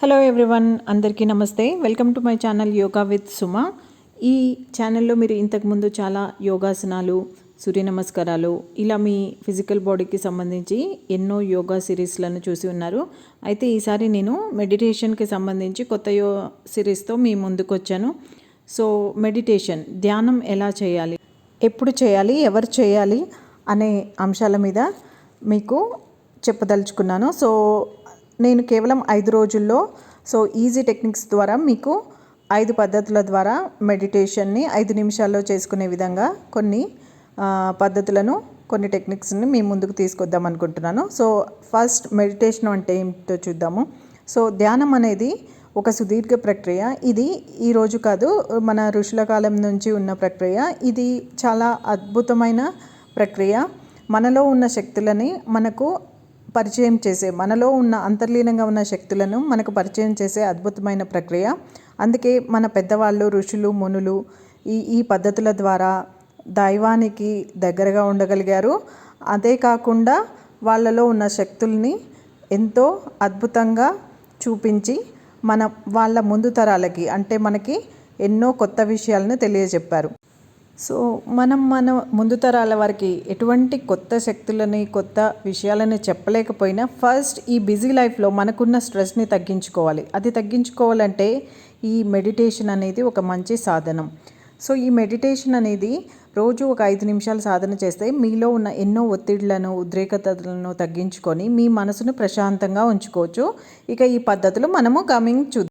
Hello everyone అందరికీ నమస్తే. Welcome to my channel yoga with Suma ఈ ఛానల్లో మీరు ఇంతకుముందు చాలా యోగాసనాలు సూర్య నమస్కారాలు ఇలా మీ ఫిజికల్ బాడీకి సంబంధించి ఎన్నో యోగా సిరీస్లను చూసి ఉన్నారు. అయితే ఈసారి నేను మెడిటేషన్కి సంబంధించి కొత్త యో సిరీస్తో మీ ముందుకు వచ్చాను. సో మెడిటేషన్ ధ్యానం ఎలా చేయాలి? ఎప్పుడు చేయాలి? ఎవరు చేయాలి? అనే అంశాల మీద మీకు చెప్పదలుచుకున్నాను. సో నేను కేవలం ఐదు రోజుల్లో సో ఈజీ టెక్నిక్స్ ద్వారా మీకు ఐదు పద్ధతుల ద్వారా మెడిటేషన్ని ఐదు నిమిషాల్లో చేసుకునే విధంగా కొన్ని పద్ధతులను కొన్ని టెక్నిక్స్ని మీ ముందుకు తీసుకొద్దాం అనుకుంటున్నాను. సో ఫస్ట్ మెడిటేషన్ అంటే ఏమిటో చూద్దాము. సో ధ్యానం అనేది ఒక సుదీర్ఘ ప్రక్రియ. ఇది ఈరోజు కాదు మన ఋషుల కాలం నుంచి ఉన్న ప్రక్రియ. ఇది చాలా అద్భుతమైన ప్రక్రియ. మనలో ఉన్న శక్తులని మనకు పరిచయం చేసే మనలో ఉన్న అంతర్లీనంగా ఉన్న శక్తులను మనకు పరిచయం చేసే అద్భుతమైన ప్రక్రియ. అందుకే మన పెద్దవాళ్ళు ఋషులు మునులు ఈ ఈ పద్ధతుల ద్వారా దైవానికి దగ్గరగా ఉండగలిగారు. అదే కాకుండా వాళ్ళలో ఉన్న శక్తుల్ని ఎంతో అద్భుతంగా చూపించి మన వాళ్ళ ముందు తరాలకి అంటే మనకి ఎన్నో కొత్త విషయాలను తెలియజెప్పారు. సో మనం మన ముందు తరాల వారికి ఎటువంటి కొత్త శక్తులని కొత్త విషయాలని చెప్పలేకపోయినా ఫస్ట్ ఈ బిజీ లైఫ్లో మనకున్న స్ట్రెస్ని తగ్గించుకోవాలి. అది తగ్గించుకోవాలంటే ఈ మెడిటేషన్ అనేది ఒక మంచి సాధనం. సో ఈ మెడిటేషన్ అనేది రోజు ఒక ఐదు నిమిషాలు సాధన చేస్తే మీలో ఉన్న ఎన్నో ఒత్తిళ్ళను ఉద్రేకతలను తగ్గించుకొని మీ మనసును ప్రశాంతంగా ఉంచుకోవచ్చు. ఇక ఈ పద్ధతులు మనము కమింగ్ చూద్దాం